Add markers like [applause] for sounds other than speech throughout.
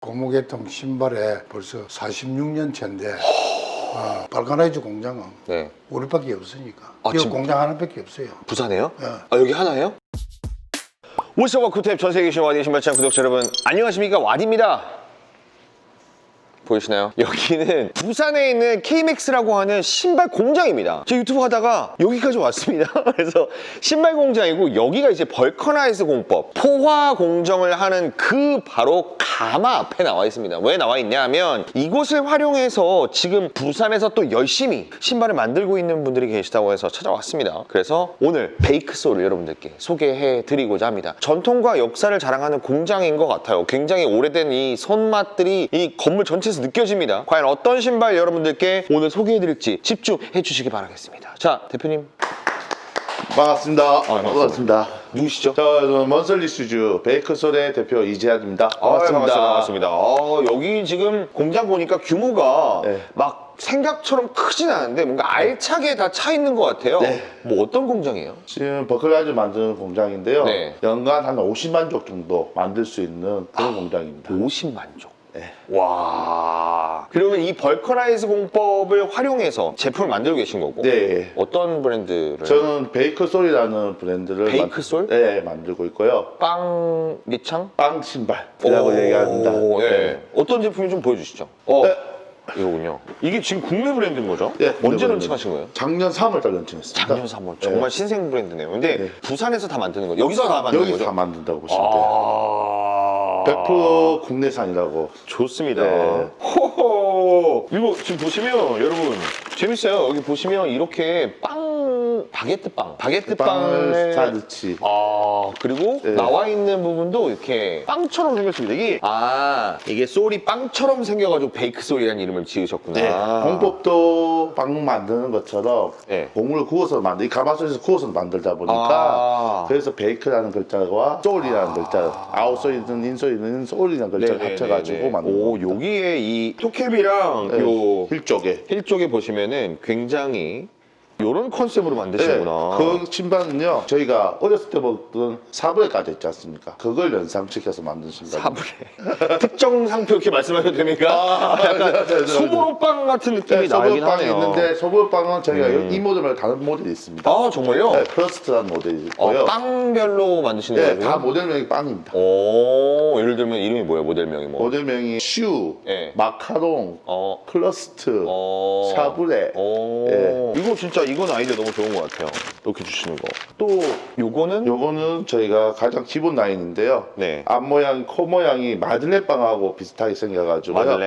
고무계통 신발에 벌써 46년 차인데 어, 발가라이즈 공장은 네. 우리밖에 없으니까 아, 이 지금- 공장 하나밖에 없어요. 부산에요? 예. 아 여기 하나예요? 울스와 쿠탭 전 세계 계신 와디 신발장 구독자 여러분 안녕하십니까 와디입니다. 보이시나요? [laughs] 여기는 부산에 있는 KMAX라고 하는 신발 공장입니다. 제 유튜브 하다가 여기까지 왔습니다. [laughs] 그래서 신발 공장이고 여기가 이제 벌커나이즈 공법 포화 공정을 하는 그 바로 가마 앞에 나와 있습니다. 왜 나와 있냐 하면 이곳을 활용해서 지금 부산에서 또 열심히 신발을 만들고 있는 분들이 계시다고 해서 찾아왔습니다. 그래서 오늘 베이크소를 여러분들께 소개해 드리고자 합니다. 전통과 역사를 자랑하는 공장인 것 같아요. 굉장히 오래된 이 손맛들이 이 건물 전체에서 느껴집니다. 과연 어떤 신발 여러분들께 오늘 소개해 드릴지 집중해 주시기 바라겠습니다. 자, 대표님 반갑습니다. 반갑습니다. 반갑습니다. 누구시죠? 저는 먼설리 슈즈 베이커솔의 대표 이재한입니다. 반갑습니다. 반갑습니다. 어, 여기 지금 공장 보니까 규모가 네. 막 생각처럼 크진 않은데 뭔가 알차게 다 차 있는 것 같아요. 네. 뭐 어떤 공장이에요? 지금 버클라이즈 만드는 공장인데요. 네. 연간 한 50만 족 정도 만들 수 있는 그런 공장입니다. 50만 종. 네. 와. 이 벌커라이즈 공법을 활용해서 제품을 만들고 계신 거고. 네. 어떤 브랜드를? 저는 베이커솔이라는 브랜드를 베이크솔? 만, 네, 만들고 있고요. 빵 밑창? 빵 신발이라고 오, 얘기합니다. 예. 어떤 제품인지 좀 보여주시죠. 어, 네. 이거군요. 이게 지금 국내 브랜드인 거죠? 네, 언제 국내 론칭하신 거예요? 작년 3월달 런칭했습니다. 작년 3월. 정말 신생 브랜드네요. 근데 네. 부산에서 다 만드는 거예요. 여기서 다 만드는 여기 거죠? 다 만든다고 보시면 돼요. 아. 100% 국내산이라고. 좋습니다. 네. 호호. 이거 지금 보시면 여러분 재밌어요. 여기 보시면 이렇게 빵 바게트 빵, 바게트 빵을 빵을 사듯이. 아 그리고 네. 나와 있는 부분도 이렇게 빵처럼 생겼습니다. 이게 아 이게 솔이 빵처럼 생겨가지고 베이크 솔이라는 이름을 지으셨구나. 네, 공법도 빵 만드는 것처럼 네. 곡물을 구워서 만들, 이 가마솥에서 구워서 만들다 보니까 아. 그래서 베이크라는 글자와 소울이라는 글자, 아웃소리든 인소리든 소울이라는 글자를 네네네네. 합쳐가지고 만든 오 겁니다. 여기에 이 토캡이랑 네, 요 힐 쪽에. 힐 쪽에 보시면은 굉장히 이런 컨셉으로 네, 만드시구나. 그 신발은요 저희가 어렸을 때 먹던 사브레까지 있지 않습니까? 그걸 연상시켜서 만든 신발입니다. 사브레 [laughs] 특정 상표 이렇게 말씀하셔도 됩니까? 아, 네, 네, 네, 네. 소보로빵 같은 느낌이 네, 나긴 하네요. 있는데 소불빵은 저희가 음. 이 모델 말고 다른 모델이 있습니다. 아 정말요? 네, 프러스트라는 모델이 있고요. 어, 빵별로 만드시는 네, 거예요? 다 모델명이 빵입니다. 오 예를 들면 이름이 뭐예요? 모델명이 뭐? 모델명이 슈, 네. 마카롱, 어. 클러스트, 어. 샤브레. 오. 예. 이거 진짜 이건 아이디어 너무 좋은 것 같아요. 이렇게 주시는 거. 또 요거는 요거는 저희가 가장 기본 라인인데요. 네. 앞 모양, 코 모양이 마들렌 빵하고 비슷하게 생겨가지고. 마들렌.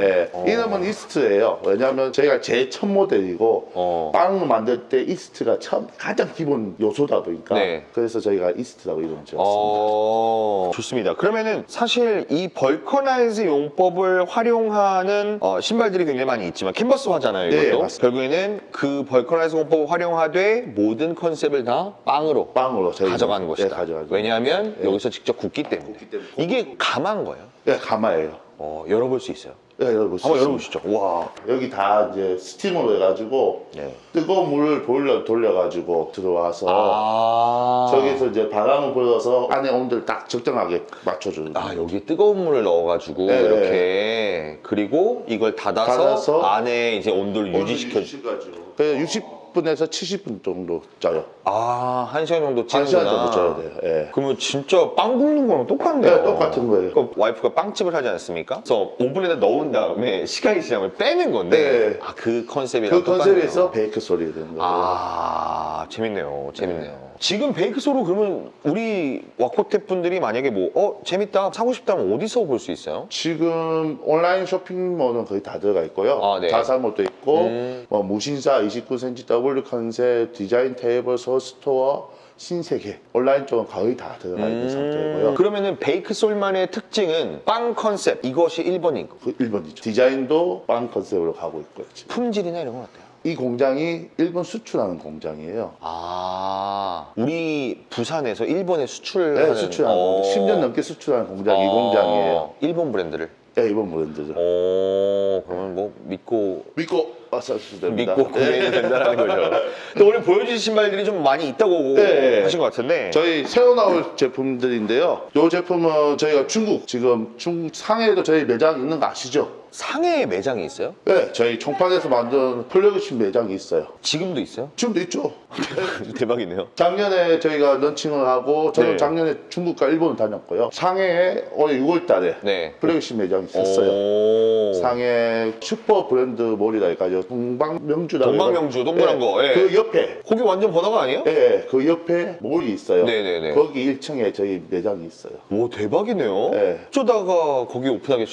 네. 어. 이름은 이스트예요. 왜냐하면 저희가 제일 첫 모델이고 어. 빵을 만들 때 이스트가 처음 가장 기본 요소다 보니까 네. 그래서 저희가 이스트라고 이름 지었습니다. 어, 좋습니다. 그러면은 사실 이 벌커나이즈 용법을 활용하는 어, 신발들이 굉장히 많이 있지만 캔버스 화잖아요. 네, 이것도. 맞습니다. 결국에는 그 벌커나이즈 용법을 활용하되 모든 컨셉을 다 빵으로 빵으로 가져가는 것이다. 네, 가져가죠. 왜냐하면 네. 여기서 직접 굽기 때문에. 때문에. 이게 감한 거예요. 네, 가마예요. 어, 열어볼 수 있어요. 네, 열어볼 수 한번 있습니다. 열어보시죠. 와. 여기 다 이제 스팀으로 해가지고 네. 뜨거운 물을 돌려 돌려가지고 들어와서 아. 저기서 이제 바람을 불어서 안에 온도를 딱 적정하게 맞춰주는 아 여기 뜨거운 물을 넣어가지고 네, 이렇게 그리고 이걸 닫아서, 닫아서 안에 이제 온도를 유지시켜. 유지시켜가지고 그래서 60 분에서 70분 정도 짜요 아, 한 시간 정도 찌는구나. 한 시간 정도 짜야 돼요 예. 그러면 진짜 빵 굽는 거랑 똑같네요. 네, 똑같은 거예요. 그러니까 와이프가 빵집을 하지 않습니까? 그래서 오븐에다 넣은 다음에 시간이 지나면 빼는 건데 네. 아, 그 컨셉이랑 그 똑같네요. 컨셉에서 베이크 소리 되는 거예요 아, 재밌네요. 재밌네요. 지금 베이크소로 그러면 우리 와코탭 분들이 만약에 뭐, 어, 재밌다, 사고 싶다면 어디서 볼 수 있어요? 지금 온라인 쇼핑몰은 거의 다 들어가 있고요 아, 네. 자사몰도 있고 음. 뭐 무신사 29cm W 컨셉 디자인 테이블 소스토어 신세계 온라인 쪽은 거의 다 들어가 있는 상태고요 음. 그러면은 베이크 솔만의 특징은 빵 컨셉, 이것이 1번인 거. 그 1번이죠 디자인도 빵 컨셉으로 가고 있고요 지금. 품질이나 이런 건 어때요? 이 공장이 일본 수출하는 공장이에요. 아, 우리 부산에서 일본에 수출하는 네, 수출하는 어. 공장. 10년 넘게 수출하는 공장이 이 어, 공장이에요. 일본 브랜드를. 네, 일본 브랜드죠. 오, 그러면 뭐 믿고 믿고 하셔도 됩니다. 믿고 구매해도 된다는 거죠. 근데 오늘 보여주신 신발들이 좀 많이 있다고 네. 하신 것 같은데. 저희 새로 나올 제품들인데요. 이 제품은 저희가 중국 지금 중 상해에도 저희 매장 있는 거 아시죠? 상해 매장이 있어요? 네, 저희 총판에서 만든 플러그십 매장이 있어요. 지금도 있어요? 지금도 있죠. [laughs] 대박이네요. 작년에 저희가 런칭을 하고 저는 네. 작년에 중국과 일본을 다녔고요. 상해에 올해 6월 달에 네. 플래그십 매장이 있었어요. 오. 상해 슈퍼 브랜드 몰이라 해가지고 동방명주라고 동방명주, 동그란 거, 예. 그 옆에 거기 완전 번화가 아니에요? 예, 그 옆에 몰이 있어요. 네네네. 거기 1층에 저희 매장이 있어요. 오 대박이네요. 네. 어쩌다가 거기 오픈하게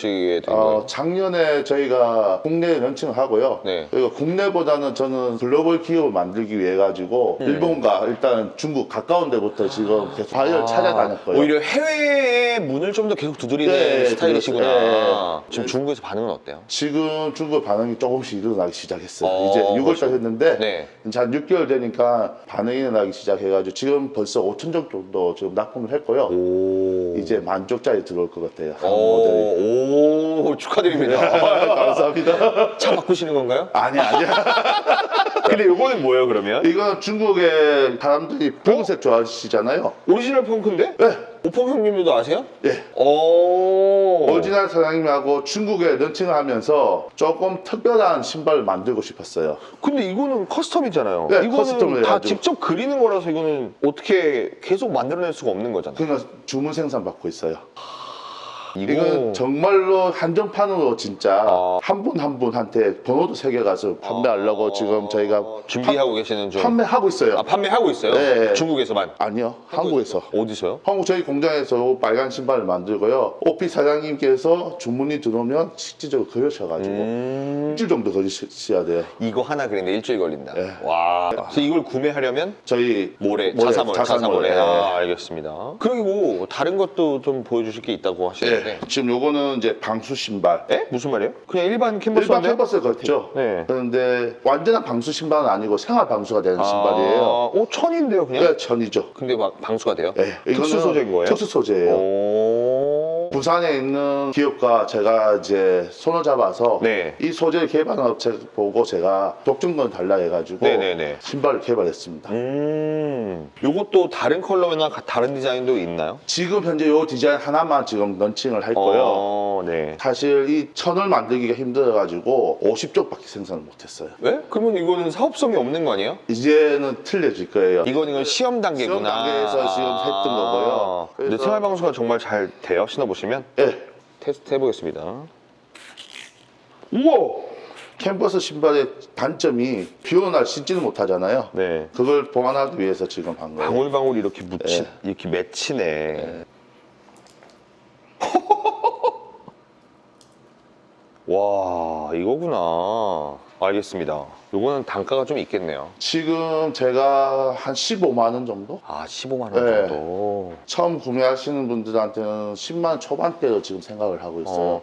된 어, 거예요? 작년 에 저희가 국내 런칭을 하고요. 네. 저희가 국내보다는 저는 글로벌 기업을 만들기 위해 가지고 음. 일본과 일단 중국 가까운 데부터 지금 계속 바이어를 찾아다녔고요. 오히려 해외의 문을 좀 더 계속 두드리는 네, 스타일이시구나. 그렇죠. 지금 중국에서 반응은 어때요? 지금 중국 반응이 조금씩 일어나기 시작했어요. 어, 이제 6월달 벌써. 했는데 네. 이제 한 6개월 되니까 반응이 일어나기 시작해가지고 지금 벌써 5천 종 정도 지금 납품을 했고요. 오. 이제 만족자에 들어올 것 같아요. 한 모델이. 오, 오 축하드립니다. 감사합니다. 차 바꾸시는 건가요? 아니 아니야. [laughs] 근데 요거는 뭐예요 그러면? 이건 중국의 사람들이 붉은색 좋아하시잖아요. 오리지널 펑크인데? 네. 오펑 형님도 아세요? 예. 오. 오리지널 사장님하고 중국에 런칭을 하면서 조금 특별한 신발을 만들고 싶었어요. 근데 이거는 커스텀이잖아요. 네, 이거는 커스텀을 다 해가지고. 직접 그리는 거라서 이거는 어떻게 계속 만들어낼 수가 없는 거잖아요. 그러니까 주문 생산 받고 있어요. 이거 정말로 한정판으로 진짜 아. 한 분 한 분한테 번호도 새겨가서 판매하려고 지금 저희가 준비하고 계시는 중. 판매하고 있어요. 아, 판매하고 있어요? 네. 중국에서만? 아니요, 한국에서. 어디서요? 한국 저희 공장에서 빨간 신발을 만들고요. 오피 사장님께서 주문이 들어오면 실질적으로 그려셔가지고 음. 일주일 정도 걸리셔야 돼요. 이거 하나 그리는데 일주일 걸린다. 네. 와. 그래서 이걸 구매하려면 저희 모래, 모래, 자사몰, 자사몰, 자사몰에. 네. 아, 알겠습니다. 그리고 다른 것도 좀 보여주실 게 있다고 하시는데. 네, 지금 요거는 이제 방수 신발. 에? 무슨 말이에요? 그냥 일반 캔버스 일반 캔버스 같죠? 네. 그런데 완전한 방수 신발은 아니고 생활 방수가 되는 신발이에요. 아, 오, 천인데요, 그냥? 네, 천이죠. 근데 막 방수가 돼요? 네, 특수 소재인 거예요? 특수 소재예요. 오. 부산에 있는 기업과 제가 이제 손을 잡아서 네. 이 소재를 개발한 업체 보고 제가 독점권 달라 해가지고 네네네. 신발을 개발했습니다. 음. 요것도 다른 컬러나 가- 다른 디자인도 있나요? 지금 현재 이 디자인 하나만 지금 런칭을 할 거예요. 어, 네. 사실 이 천을 만들기가 힘들어가지고 50쪽밖에 생산을 못했어요. 왜? 그러면 이거는 사업성이 없는 거 아니에요? 이제는 틀려질 거예요. 이건 이건 시험 단계구나. 시험 단계에서 지금 했던 거고요. 근데 그래서- 생활 방수가 정말 잘 돼요. 신어보시면 예. 테스트 해보겠습니다. 우와. 캔버스 신발의 단점이 비 오는 날 신지는 못하잖아요. 네. 그걸 보완하기 위해서 지금 한 거예요. 방울방울 이렇게 묻히 네. 이렇게 맺히네. [laughs] 와 이거구나. 알겠습니다. 요거는 단가가 좀 있겠네요. 지금 제가 한 15만 원 정도? 아 15만 원 네. 정도. 처음 구매하시는 분들한테는 10만 원 초반대로 지금 생각을 하고 있어요. 어,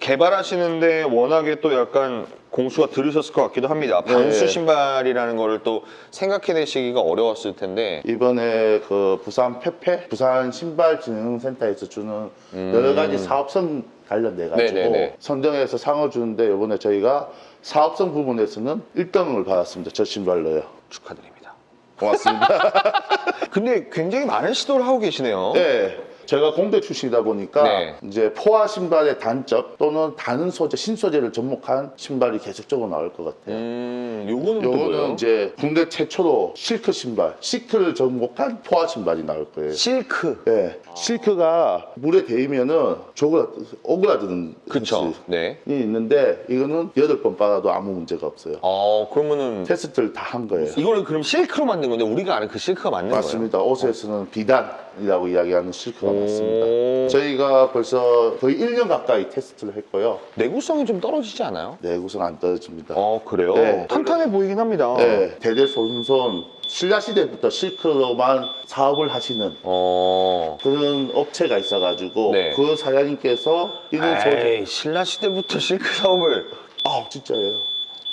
개발하시는데 워낙에 또 약간 공수가 들으셨을 것 같기도 합니다. 네. 방수 신발이라는 거를 또 생각해내시기가 어려웠을 텐데 이번에 그 부산 페페 부산 신발 진흥센터에서 주는 여러 가지 사업성 관련돼 가지고 음. 네네네. 선정해서 상을 주는데 이번에 저희가 사업성 부분에서는 1등을 받았습니다. 저 신발로요. 축하드립니다. 고맙습니다. [laughs] 근데 굉장히 많은 시도를 하고 계시네요. 네. 제가 공대 출신이다 보니까 네. 이제 포화 신발의 단점 또는 다른 소재, 신소재를 접목한 신발이 계속적으로 나올 것 같아요. 음, 요거는 또 뭐예요? 요거는 이제 국내 최초로 실크 신발, 시크를 접목한 포화 신발이 나올 거예요. 실크. 예, 실크가 물에 데이면은 조그라, 오그라드는 그쵸. 네. 있는데 이거는 여덟 번 빨아도 아무 문제가 없어요. 어, 그러면은 테스트를 다 한 거예요. 이거를 그럼 실크로 만든 건데 우리가 아는 그 실크가 맞는 맞습니다. 옷에서는 비단이라고 이야기하는 실크가 오. 저희가 벌써 거의 1년 가까이 테스트를 했고요. 내구성이 좀 떨어지지 않아요? 내구성 안 떨어집니다. 어, 그래요? 네. 탄탄해 보이긴 합니다. 네, 대대손손 신라 시대부터 실크로만 사업을 하시는 어. 그런 업체가 있어가지고 네. 그 사장님께서 이런 소재 에이, 신라 시대부터 실크 사업을 아 진짜예요.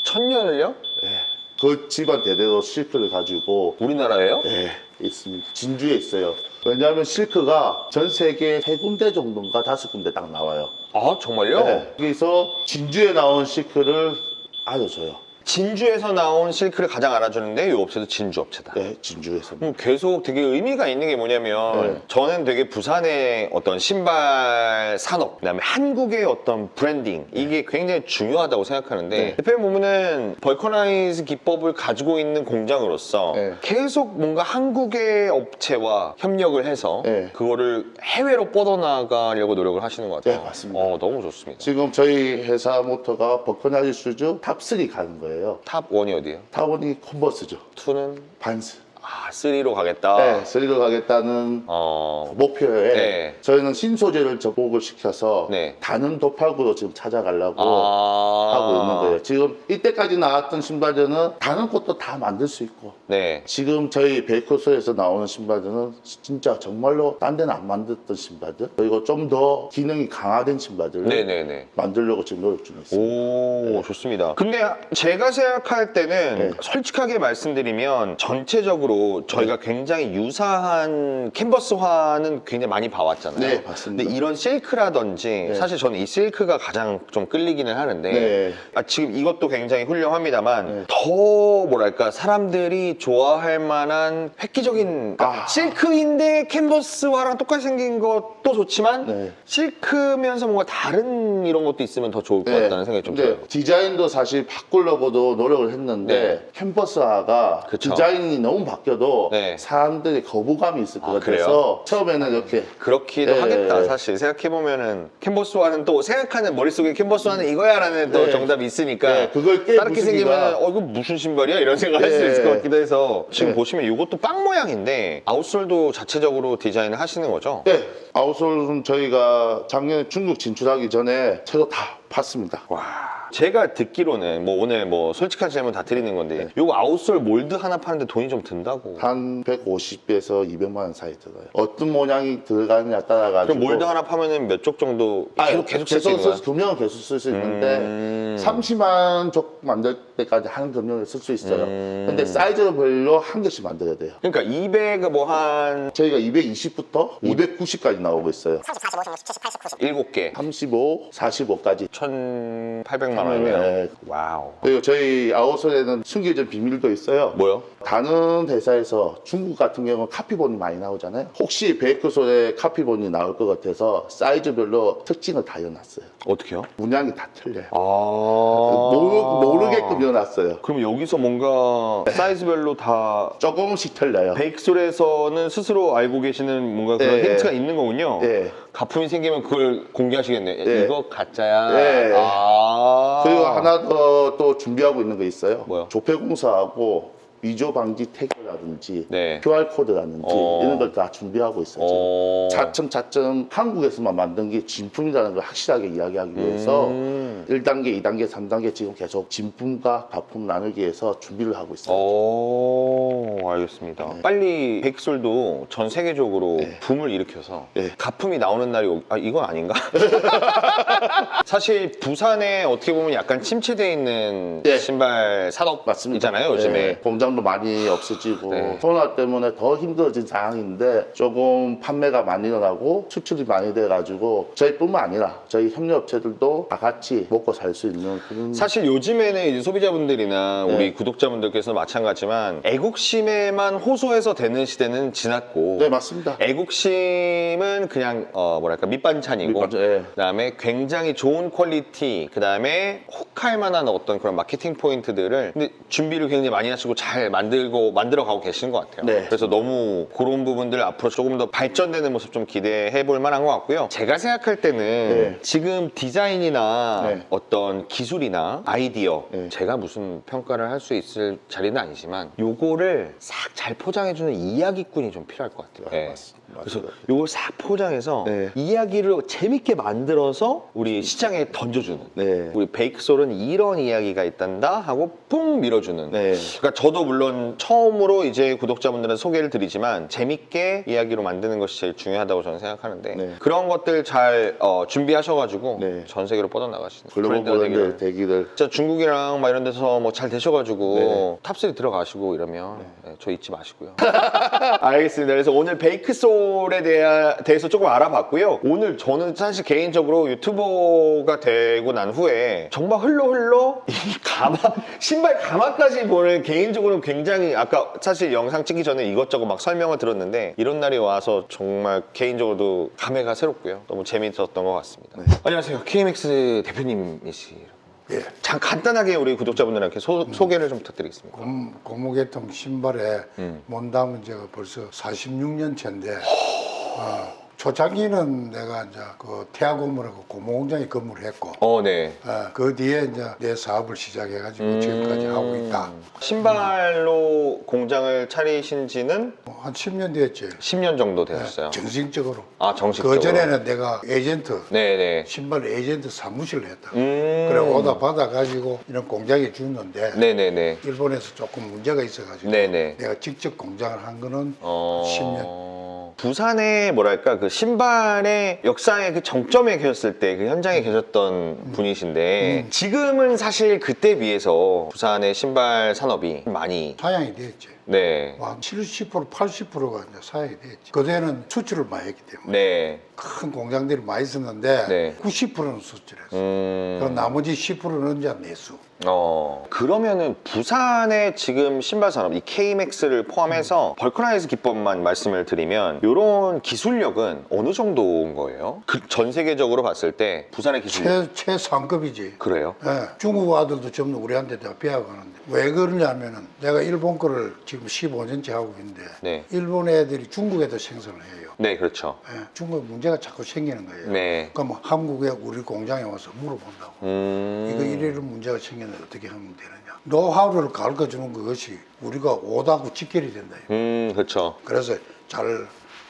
천년을요? 그 집안 대대로 실크를 가지고 우리나라예요? 예, 있습니다. 진주에 있어요. 왜냐하면 실크가 전 세계 세 군데 정도인가 다섯 군데 딱 나와요. 아, 정말요? 네. 여기서 진주에 나온 실크를 알려줘요. 진주에서 나온 실크를 가장 알아주는데 이 업체도 진주 업체다. 네, 진주에서. 음, 계속 되게 의미가 있는 게 뭐냐면 네. 저는 되게 부산의 어떤 신발 산업 그다음에 한국의 어떤 브랜딩 이게 굉장히 중요하다고 생각하는데 네. 대표님 보면은 벌커나이즈 기법을 가지고 있는 공장으로서 네. 계속 뭔가 한국의 업체와 협력을 해서 네. 그거를 해외로 뻗어나가려고 노력을 하시는 것 같아요. 네, 맞습니다. 어, 너무 좋습니다. 지금 저희 회사 모토가 버커나리 슈즈 탑3 가는 거예요. 탑 1이 어디예요? 탑1이 컨버스죠. 2는 반스. 아, 3로 가겠다. 네, 3로 가겠다는 어, 목표에 네. 저희는 신소재를 접목을 시켜서 네. 다른 도파구로 지금 찾아가려고 아. 하고 있는 거예요. 지금 이때까지 나왔던 신발들은 다른 것도 다 만들 수 있고 네. 지금 저희 베이커스에서 나오는 신발들은 진짜 정말로 딴 데는 안 만들었던 신발들 그리고 좀 더 기능이 강화된 신발들을 네네네. 만들려고 지금 노력 중에 있습니다. 오, 좋습니다. 근데 제가 생각할 때는 네. 솔직하게 말씀드리면 전체적으로 저희가 굉장히 유사한 캔버스화는 굉장히 많이 봐왔잖아요. 네, 맞습니다. 근데 이런 실크라든지 사실 저는 이 실크가 가장 좀 끌리기는 하는데 네. 아, 지금 이것도 굉장히 훌륭합니다만 네. 더 뭐랄까 사람들이 좋아할 만한 획기적인 그러니까 아. 실크인데 캔버스화랑 똑같이 생긴 것도 좋지만 네. 실크면서 뭔가 다른 이런 것도 있으면 더 좋을 것 같다는 생각이 좀 근데 들어요. 디자인도 사실 바꾸려고도 노력을 했는데 네. 캠퍼스화가 그쵸. 디자인이 너무 바 뀌어도 네. 사람들이 거부감이 있을 것 아, 같아서 처음에는 이렇게 그렇기도 네. 하겠다 사실 생각해보면은 캔버스화는 또 생각하는 머릿속에 캔버스화는 이거야라는 또 네. 정답이 있으니까 네, 그걸 깨 다르게 생기면 어 이거 무슨 신발이야 이런 생각할 수 네. 있을 것 같기도 해서 지금 네. 보시면 이것도 빵 모양인데 아웃솔도 자체적으로 디자인을 하시는 거죠? 네, 아웃솔은 저희가 작년에 중국 진출하기 전에 새로 다 팠습니다. 와 제가 듣기로는 뭐 오늘 뭐 솔직한 질문 다 드리는 건데 네. 요거 아웃솔 몰드 하나 파는데 돈이 좀 든다고 한 150에서 200만 원 사이 들어요. 어떤 모양이 들어가느냐 따라 가지고 그럼 몰드 하나 파면은 몇 쪽 정도 아, 계속 계속 쓸 수 있는 쓸 거야? 수- 금형은 계속 쓸 수 있는데 음. 30만 쪽 만들 때까지 한 금형을 쓸 수 있어요. 음. 근데 사이즈별로 한 개씩 만들어야 돼요. 그러니까 200은 뭐한 저희가 220부터 290까지 나오고 있어요. 7개 35, 45까지. 1,800만 원이네요. 네. 와우. 그리고 저희 아웃솔에는 숨겨진 비밀도 있어요. 뭐요? 다른 회사에서 중국 같은 경우는 카피본이 많이 나오잖아요. 혹시 베이크솔에 카피본이 나올 것 같아서 사이즈별로 특징을 다 이어놨어요. 어떻게요? 문양이 다 틀려요. 아. 모르, 모르게끔 이어놨어요. 그럼 여기서 뭔가 사이즈별로 다 조금씩 틀려요. 베이크솔에서는 스스로 알고 계시는 뭔가 그런 네. 힌트가 있는 거군요. 네. 가품이 생기면 그걸 공개하시겠네. 네. 이거 가짜야. 네. 아. 그리고 하나 더 또 준비하고 있는 거 있어요. 뭐요? 조폐공사하고 위조 방지 태그라든지 네. QR 코드라든지 어. 이런 걸 다 준비하고 있어요. 지금. 어. 차츰 차츰 한국에서만 만든 게 진품이라는 걸 확실하게 이야기하기 위해서 음. 1단계, 2단계, 3단계 지금 계속 진품과 가품 나누기 위해서 준비를 하고 있어요. 오, 알겠습니다. 빨리 베이크솔도 전 세계적으로 네. 붐을 일으켜서 네. 가품이 나오는 날이 오... 아 이건 아닌가? [laughs] 사실 부산에 어떻게 보면 약간 침체돼 있는 네. 신발 산업 맞습니다. 있잖아요 요즘에. 네, 공장도 많이 없어지고 네. 코로나 때문에 더 힘들어진 상황인데 조금 판매가 많이 일어나고 수출이 많이 돼가지고 저희뿐만 아니라 저희 협력업체들도 다 같이 먹고 살 수 있는 그런 사실 요즘에는 이제 소비자분들이나 네. 우리 구독자분들께서 마찬가지지만 애국심에만 호소해서 되는 시대는 지났고 네 맞습니다. 애국심은 그냥 어 뭐랄까 밑반찬이고 밑반찬, 예. 그다음에 굉장히 좋은 퀄리티 그다음에 혹할 만한 어떤 그런 마케팅 포인트들을 근데 준비를 굉장히 많이 하시고 잘 만들고 만들어 가고 계시는 것 같아요. 네. 그래서 너무 그런 부분들 앞으로 조금 더 발전되는 모습 좀 기대해 볼 만한 것 같고요. 제가 생각할 때는 네. 지금 디자인이나 네. 어떤 기술이나 아이디어 네. 제가 무슨 평가를 할 수 있을 자리는 아니지만 요거를 싹 잘 포장해주는 이야기꾼이 좀 필요할 것 같아요. 네. 맞습니다. 그래서. 요걸 싹 포장해서 네. 이야기를 재밌게 만들어서 우리 시장에 던져주는 네. 우리 베이크솔은 이런 이야기가 있단다 하고 뿡 밀어주는 네. 그러니까 저도 물론 처음으로 이제 구독자분들한테 소개를 드리지만 재밌게 이야기로 만드는 것이 제일 중요하다고 저는 생각하는데 네. 그런 것들 잘 어, 준비하셔가지고 네. 전 세계로 뻗어나가시는 글로벌. 브랜드 되기를 진짜 중국이랑 막 이런 데서 뭐 잘 되셔가지고 네. 탑3 들어가시고 이러면 네, 저 잊지 마시고요. [laughs] 알겠습니다. 그래서 오늘 베이크솔 대하, 대해서 조금 알아봤고요. 오늘 저는 사실 개인적으로 유튜버가 되고 난 후에 정말 흘러 흘러 이 가마, [laughs] 신발 가마까지 보는 개인적으로 굉장히 아까 사실 영상 찍기 전에 이것저것 막 설명을 들었는데 이런 날이 와서 정말 개인적으로도 감회가 새롭고요. 너무 재미있었던 것 같습니다. 안녕하세요. KMX 대표님이시라고. 예. 참 간단하게 우리 구독자분들한테 소, 소개를 좀 부탁드리겠습니다. 곰, 고무계통 신발에 음. mondam은 제가 벌써 46년 차인데 어, 초창기는 내가 이제 그 태아고무라고 고무공장에 근무를 했고 어, 네. 어, 그 뒤에 이제 내 사업을 시작해가지고 음. 지금까지 하고 있다. 신발로 공장을 차리신 지는 뭐한 10년 됐지. 10년 정도 되셨어요. 정식적으로. 아, 정식적으로. 그 전에는 내가 에이전트, 네네. 신발 에이전트 사무실을 했다. 음. 그래 오다 받아가지고 이런 공장에 주는데 네네네. 일본에서 조금 문제가 있어가지고 네네. 내가 직접 공장을 한 거는 어... 10년. 부산의 뭐랄까 그 신발의 역사의 그 정점에 계셨을 때 그 현장에 계셨던 분이신데 음. 지금은 사실 그때 비해서 부산의 신발 산업이 많이 사양이 됐지. 네. 한 70%, 80%가 이제 사양이 됐지. 그때는 수출을 많이 했기 때문에 네. 큰 공장들이 많이 있었는데 네. 90%는 수출했어. 음. 그 나머지 10%는 이제 내수. 어 그러면은 부산의 지금 신발 산업 이 KMX를 포함해서 벌크나이즈 기법만 말씀을 드리면 이런 기술력은 어느 정도인 거예요? 그 전 세계적으로 봤을 때 부산의 기술력 최, 최상급이지. 그래요? 예, 중국 아들도 전부 우리한테 다 배워가는데 왜 그러냐면은 내가 일본 거를 지금 15년째 하고 있는데 네. 일본 애들이 중국에도 생산을 해요. 네 그렇죠. 예, 중국에 문제가 자꾸 생기는 거예요. 네. 그럼 한국에 우리 공장에 와서 물어본다고. 음. 이거 이래로 문제가 생겼는데 어떻게 하면 되느냐. 노하우를 가르쳐 주는 것이 우리가 오다고 직결이 된다. 음 그렇죠. 그래서 잘,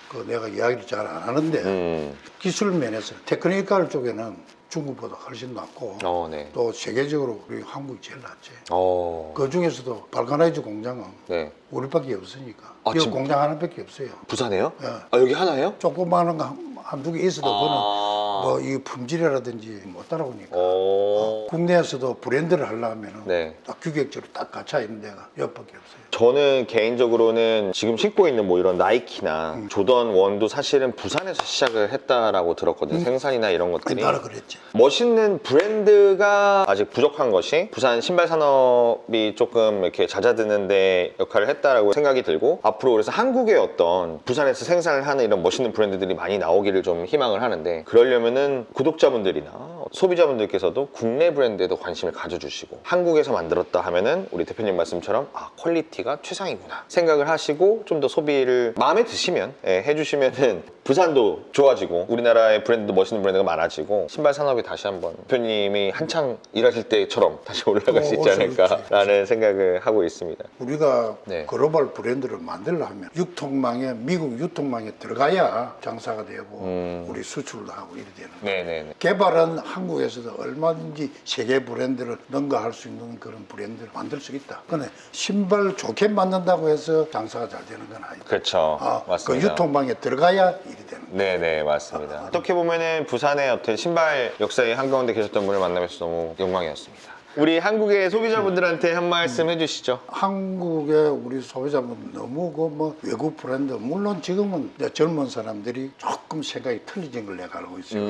그 내가 이야기를 잘 안 하는데 음. 기술 면에서 테크니컬 쪽에는 중국보다 훨씬 낫고 어 네. 또 세계적으로 우리 한국이 제일 낫지. 어. 그 중에서도 발가나이즈 공장은 네. 우리밖에 없으니까. 아, 이 지금- 공장 하나밖에 없어요. 부산에요? 예. 아 여기 하나예요? 조그마한 거 한두 개 있어도 그거는 아. 뭐 이 품질이라든지 못 따라오니까. 어. 국내에서도 브랜드를 하려면 네. 딱 규격적으로 딱 갖춰 있는 데가 몇밖에 없어요. 저는 개인적으로는 지금 신고 있는 뭐 이런 나이키나 음. 조던 원도 사실은 부산에서 시작을 했다라고 들었거든요. 생산이나 이런 것들이. 나라 그랬지. 멋있는 브랜드가 아직 부족한 것이 부산 신발 산업이 조금 이렇게 잦아드는데 역할을 했다라고 생각이 들고 앞으로 그래서 한국의 어떤 부산에서 생산을 하는 이런 멋있는 브랜드들이 많이 나오기를 좀 희망을 하는데 그러려면 은 구독자분들이나 소비자분들께서도 국내 브랜드에도 관심을 가져주시고 한국에서 만들었다 하면은 우리 대표님 말씀처럼 아 퀄리티가 최상이구나 생각을 하시고 좀 더 소비를 마음에 드시면 예, 해주시면은 [laughs] 부산도 좋아지고 우리나라의 브랜드도 멋있는 브랜드가 많아지고 신발 산업이 다시 한번 대표님이 한창 일하실 때처럼 다시 올라갈 수 어, 있지 않을까라는 생각을 하고 있습니다. 우리가 네. 글로벌 브랜드를 만들려면 유통망에 미국 유통망에 들어가야 장사가 되고 음. 우리 수출도 하고 이래 되는 거예요. 네네네. 개발은 한국에서도 얼마든지 세계 브랜드를 능가할 수 있는 그런 브랜드를 만들 수 있다. 근데 신발 좋게 만든다고 해서 장사가 잘 되는 건 아니다. 그렇죠. 아, 그 맞습니다. 유통망에 들어가야 일이 되는 거예요. 네네 맞습니다. 어떻게 보면은 부산의 어떤 신발 역사의 한가운데 계셨던 분을 만나면서 너무 영광이었습니다. 우리 한국의 소비자분들한테 한 말씀 해주시죠. 한국의 우리 소비자분 너무 그 뭐 외국 브랜드 물론 지금은 이제 젊은 사람들이 조금 생각이 틀리진 걸 내가 알고 있어요. 음.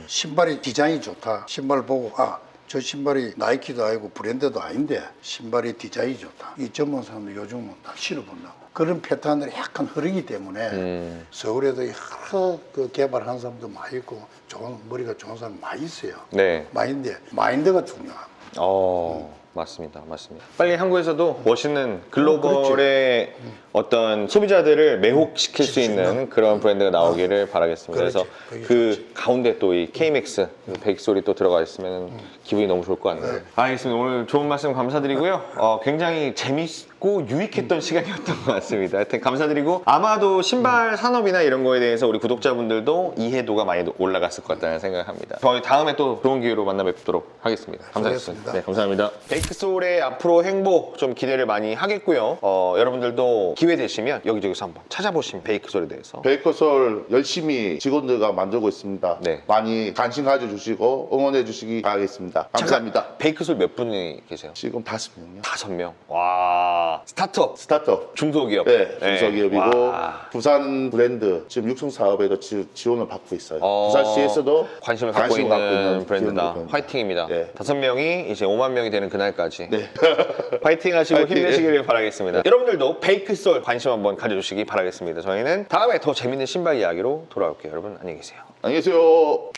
왜 신발이 디자인이 좋다. 신발 보고 아. 저 신발이 나이키도 아니고 브랜드도 아닌데 신발이 디자인이 좋다. 이 젊은 사람들 요즘은 다 신어본다고. 그런 패턴들이 약간 흐르기 때문에 음. 서울에도 여러 그 개발한 사람도 많이 있고 좋은 머리가 좋은 사람 많이 있어요. 네. 마인드, 마인드가 중요하고. 어 맞습니다, 맞습니다. 빨리 한국에서도 멋있는 글로벌의 어떤 소비자들을 매혹시킬 수 있는 그런 브랜드가 나오기를 바라겠습니다. 그래서. 그게 그 가운데 또 이 KMX 베이크솔이 또 들어가 있으면 기분이 너무 좋을 것 같네요. 알겠습니다. 오늘 좋은 말씀 감사드리고요. 어, 굉장히 재밌 고 유익했던 시간이었던 것 같습니다. 하여튼 감사드리고 아마도 신발 산업이나 이런 거에 대해서 우리 구독자분들도 이해도가 많이 올라갔을 것 같다는 생각을 합니다. 저희 다음에 또 좋은 기회로 만나 뵙도록 하겠습니다. 감사했습니다. 네, 감사합니다. 베이크솔의 앞으로 행보 좀 기대를 많이 하겠고요. 어, 여러분들도 기회 되시면 여기저기서 한번 찾아보시면 베이크솔에 대해서 베이커솔 열심히 직원들과 만들고 있습니다. 네. 많이 관심 가져주시고 응원해 주시기 바라겠습니다. 감사합니다. 베이크솔 몇 분이 계세요? 지금 다섯 명요. 다섯 명. 와. 와 스타트업 스타트업. 중소기업. 네, 중소기업이고 와. 부산 브랜드 지금 육성 사업에도 지, 지원을 받고 있어요. 어, 부산시에서도 관심을 갖고 관심을 있는 브랜드다. 브랜드입니다. 화이팅입니다. 네. 다섯 명이 이제 5만 명이 되는 그날까지 네. [laughs] 파이팅 하시고 파이팅. 힘내시기를 바라겠습니다. 여러분들도 베이크솔 관심 한번 가져주시기 바라겠습니다. 저희는 다음에 더 재밌는 신발 이야기로 돌아올게요. 여러분 안녕히 계세요. 안녕히 계세요.